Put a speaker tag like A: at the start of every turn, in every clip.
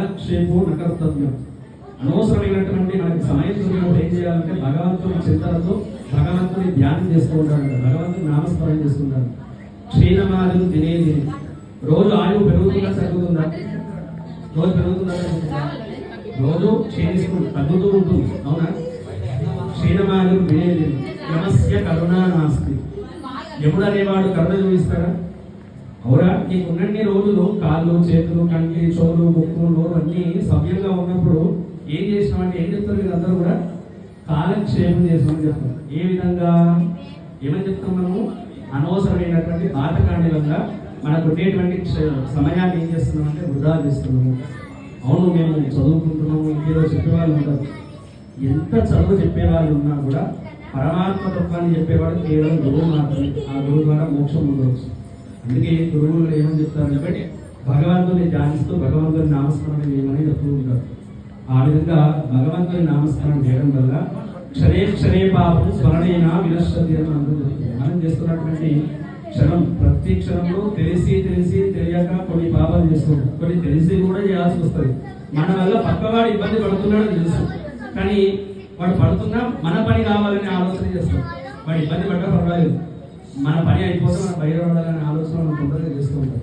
A: కాలక్షేపం నకర్తవ్యం అనవసరమైనటువంటి మనకి సమయం దొరికినప్పుడు ఏం చేయాలంటే భగవంతుని చింతనతో భగవంతుని ధ్యానం చేసుకుంటాడు భగవంతుని నామస్మరణ చేసుకుంటాను క్షీణమాలు తినేది రోజు ఆయువు పెరుగుతుందా తగ్గుతుందా? రోజు పెరుగుతుందా రోజు క్షీణిస్తుంది తగ్గుతూ ఉంటుంది. అవునా? క్షీణమాలు తినేది నమస్య కరుణ నాస్తి. ఎప్పుడు అనేవాడు కరుణ చూపిస్తారా? అవురా నీకు ఉన్నన్ని రోజులు కాళ్ళు చేతులు కంటి చోరు ముక్కు నోరు అన్ని సవ్యంగా ఉన్నప్పుడు ఏం చేసినామంటే ఏం చెప్తారు మీరు అందరూ కూడా కాలక్షేపం చేసామని చెప్తాం ఏ విధంగా? ఏమని చెప్తాం మనము? అనవసరమైనటువంటి బాధకాండిలంగా మనకు ఉండేటువంటి సమయాన్ని ఏం చేస్తున్నామంటే వృధా చేస్తున్నాము. అవును మేము చదువుకుంటున్నాము ఇంకేదో చెప్పేవాళ్ళు ఉంటారు. ఎంత చదువు చెప్పేవాళ్ళు ఉన్నా కూడా పరమాత్మ తత్వాన్ని చెప్పేవాడు కేవలం గురువు మాత్రమే. ఆ గురువు ద్వారా మోక్షం ఉండవచ్చు అందుకే గురువులు ఏమని కాబట్టి భగవంతుని ధ్యానిస్తూ భగవంతుని నామస్మరణ చేయమని చెప్తూ ఉంటారు. ఆ విధంగా భగవంతుని నామస్మరణ చేయడం వల్ల క్షరే క్షరే పాపం స్మరణైన వినశ్యతి అని అందరూ మనం చేస్తున్నటువంటి క్షణం ప్రతి క్షణంలో తెలిసి తెలిసి తెలియక కొన్ని పాపాలు చేస్తున్నాం కొన్ని తెలిసి కూడా చేయాల్సి వస్తుంది. మన వల్ల పక్కవాడు ఇబ్బంది పడుతున్నాడని తెలుసు. కానీ వాడు పడుతున్నా మన పని కావాలని ఆలోచన చేస్తాం వాడు ఇబ్బంది పడ్డా పర్వాలేదు. మన పని అయిపోతే మనం బయట ఉండాలనే ఆలోచన మనం తొందరగా చేస్తూ ఉంటాం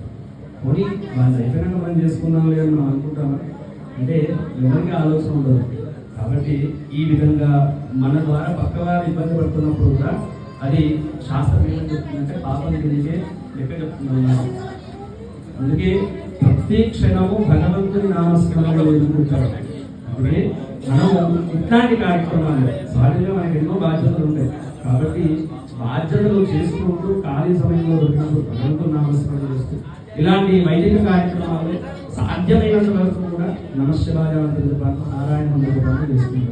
A: పోనీ వాళ్ళు అయిపోయినాక మనం చేసుకున్నాం లేదని మనం అనుకుంటాం అంటే ఎవరికి ఆలోచన ఉండదు. కాబట్టి ఈ విధంగా మన ద్వారా పక్కవారు ఇబ్బంది పడుతున్నప్పుడు కూడా అది శాస్త్రం ఏమని చెప్తుందంటే పాపం తిరిగే లెక్క చెప్తున్నాను అందుకే ప్రతి క్షణము భగవంతుని నామస్మరణలో ఎదుర్కొంటారు అందుకే మనం ఇట్లాంటి కార్యక్రమాలు సహజంగా మనకి ఎన్నో బాధ్యతలు ఉంటాయి. కాబట్టి బాధ్యతలు చేసుకుంటూ ఖాళీ సమయంలో దొరికినప్పుడు భగవంతుని నామస్మరణ చేస్తూ ఇలాంటి వైదిక కార్యక్రమాలు సాధ్యమైనంత వరకు కూడా నమశివాయ నారాయణ మంత్ర చేసుకుంటారు